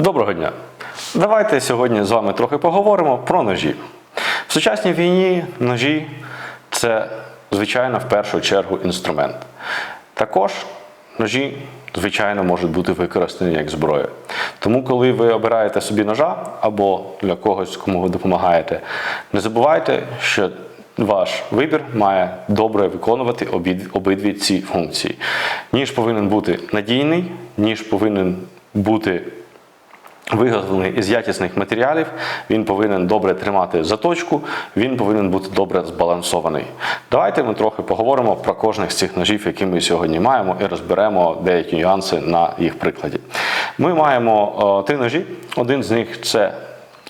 Доброго дня! Давайте сьогодні з вами трохи поговоримо про ножі. В сучасній війні ножі це, звичайно, в першу чергу інструмент. Також ножі, звичайно, можуть бути використані як зброя. Тому, коли ви обираєте собі ножа або для когось, кому ви допомагаєте, не забувайте, що ваш вибір має добре виконувати обидві ці функції. Ніж повинен бути надійний, ніж повинен бути виготовлений із якісних матеріалів, він повинен добре тримати заточку, він повинен бути добре збалансований. Давайте ми трохи поговоримо про кожних з цих ножів, які ми сьогодні маємо, і розберемо деякі нюанси на їх прикладі. Ми маємо е, три ножі. Один з них це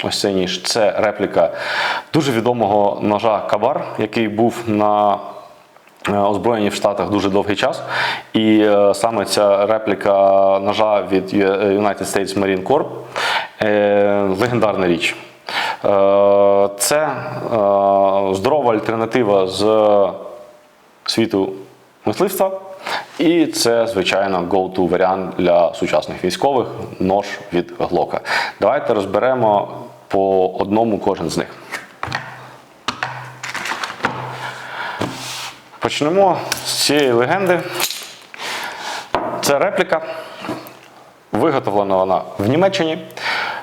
ось цей ніж, це репліка дуже відомого ножа Кабар, який був на озброєні в Штатах дуже довгий час. І е, саме ця репліка ножа від United States Marine Corps е, легендарна річ. Е, Це е, здорова альтернатива з світу мисливства. І це, звичайно, go-to варіант для сучасних військових нож від Глока. Давайте розберемо по одному кожен з них. Почнемо з цієї легенди. Це репліка. Виготовлена вона в Німеччині.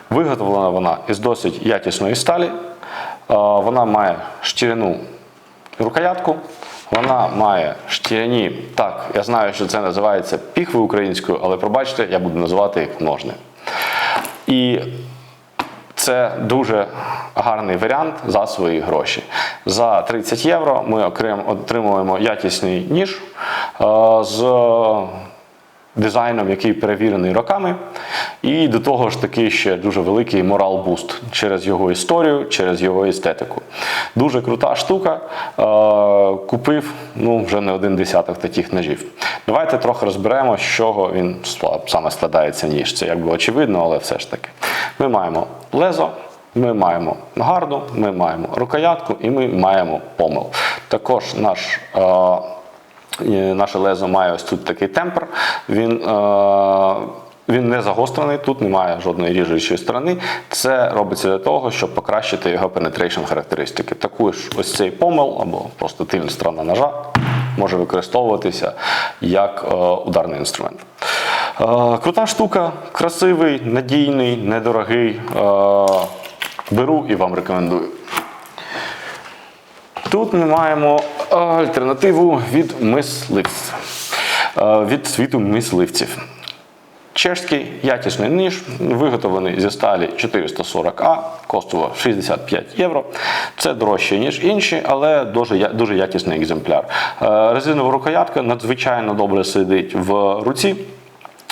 Виготовлена вона із досить якісної сталі. Вона має шкіряну рукоятку. Вона має шкіряні, так, я знаю, що це називається піхви українською, але пробачте, я буду називати їх ножни. І це дуже гарний варіант за свої гроші. За 30 євро ми отримуємо якісний ніж е, з дизайном, який перевірений роками. І до того ж таки ще дуже великий морал-буст через його історію, через його естетику. Дуже крута штука. Е, Купив ну, вже не один десяток таких ножів. Давайте трохи розберемо, з чого він саме складається ніж. Це якби очевидно, але все ж таки. Ми маємо лезо, ми маємо гарду, ми маємо рукоятку і ми маємо помил. Також наш. е, Наше лезо має ось тут такий темпер. Він, е, він не загострений, тут немає жодної ріжучої сторони. Це робиться для того, щоб покращити його penetration характеристики. Таку ж ось цей помил або просто тильна сторона ножа може використовуватися як е, ударний інструмент. Е, крута штука, красивий, надійний, недорогий. Беру і вам рекомендую. Тут ми маємо альтернативу від мисливців, е, від світу мисливців. Чешський якісний ніж, виготовлений зі сталі 440А, коштував 65 євро. Це дорожче, ніж інші, але дуже, дуже якісний екземпляр. Резинова рукоятка надзвичайно добре сидить в руці.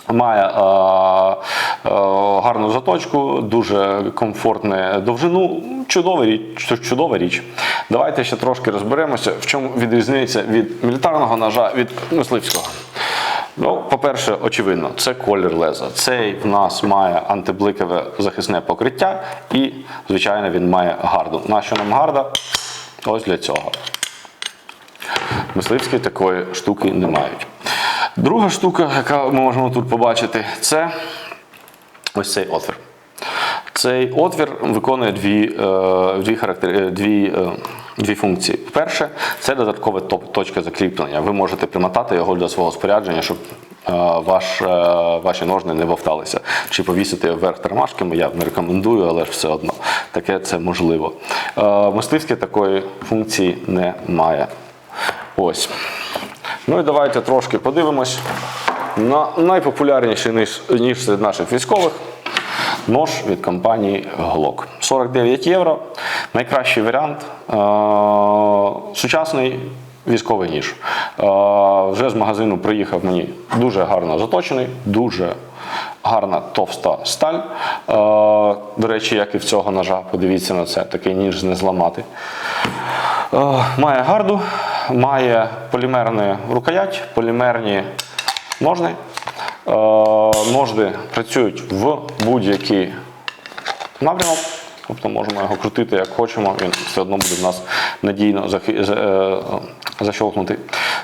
Має е, е, гарну заточку, дуже комфортне довжину. Чудова річ, чудова річ. Давайте ще трошки розберемося, в чому відрізниця від мілітарного ножа від мисливського. Ну, по-перше, очевидно, це колір леза. Цей в нас має антибликове захисне покриття і, звичайно, він має гарду. Нащо нам гарда? Ось для цього. Мисливські такої штуки не мають. Друга штука, яка ми можемо тут побачити, це ось цей отвір. Цей отвір виконує дві, е, дві, характери, е, дві, е, дві функції. Перше, це додаткова точка закріплення. Ви можете примотати його для свого спорядження, щоб ваш, ваші ножни не вовталися. Чи повісити вверх тормашками, я не рекомендую, але ж все одно. Таке це можливо. Мисливське такої функції не має. Ось. Ну і давайте трошки подивимось на найпопулярніший ніж, ніж серед наших військових. Нож від компанії Glock. 49 євро. Найкращий варіант. Е- сучасний військовий ніж. Е- вже з магазину приїхав мені дуже гарно заточений, дуже гарна товста сталь. Е- до речі, як і в цього ножа, подивіться на це, такий ніж не зламати. Е, Має гарду, має полімерну рукоять, полімерні ножни. Е, Ножди працюють в будь-який напрямок. Тобто можемо його крутити як хочемо, він все одно буде в нас надійно захи- е, защолкнутий.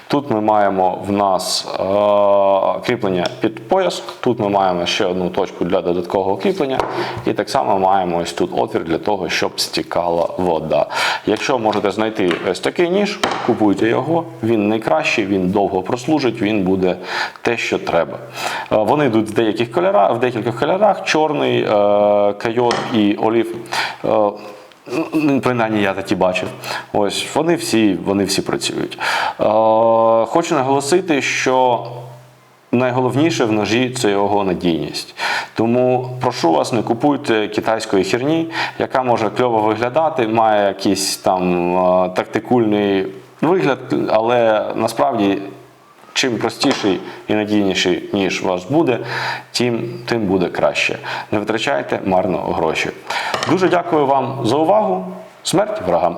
Тут ми маємо в нас е, кріплення під пояс. Тут ми маємо ще одну точку для додаткового кріплення. І так само маємо ось тут отвір для того, щоб стікала вода. Якщо можете знайти ось такий ніж, купуйте його. Він найкращий, він довго прослужить, він буде те, що треба. Е, Вони йдуть в деяких кольорах, в декількох кольорах: чорний, е, койот і олів. Е, Ну, Принаймні я такі бачив. Ось вони всі, вони всі працюють. Е, хочу наголосити, що найголовніше в ножі це його надійність. Тому прошу вас, не купуйте китайської херні, яка може кльово виглядати, має якийсь там тактикульний вигляд, але насправді. Чим простіший і надійніший ніж ваш буде, тим, тим буде краще. Не витрачайте марно гроші. Дуже дякую вам за увагу. Смерть ворогам!